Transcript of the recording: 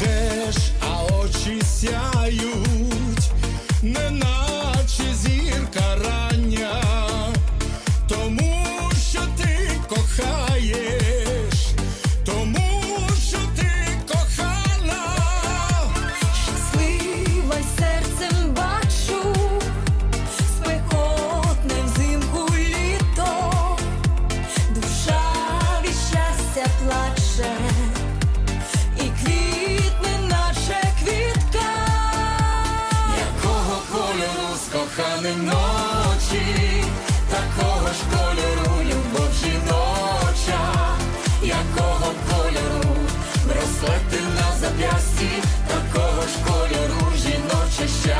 Теж а очі сяють. кохані ночі, такого ж кольору любов жіноча, якого кольору браслети на зап'ясті, такого ж кольору жіноче щастя.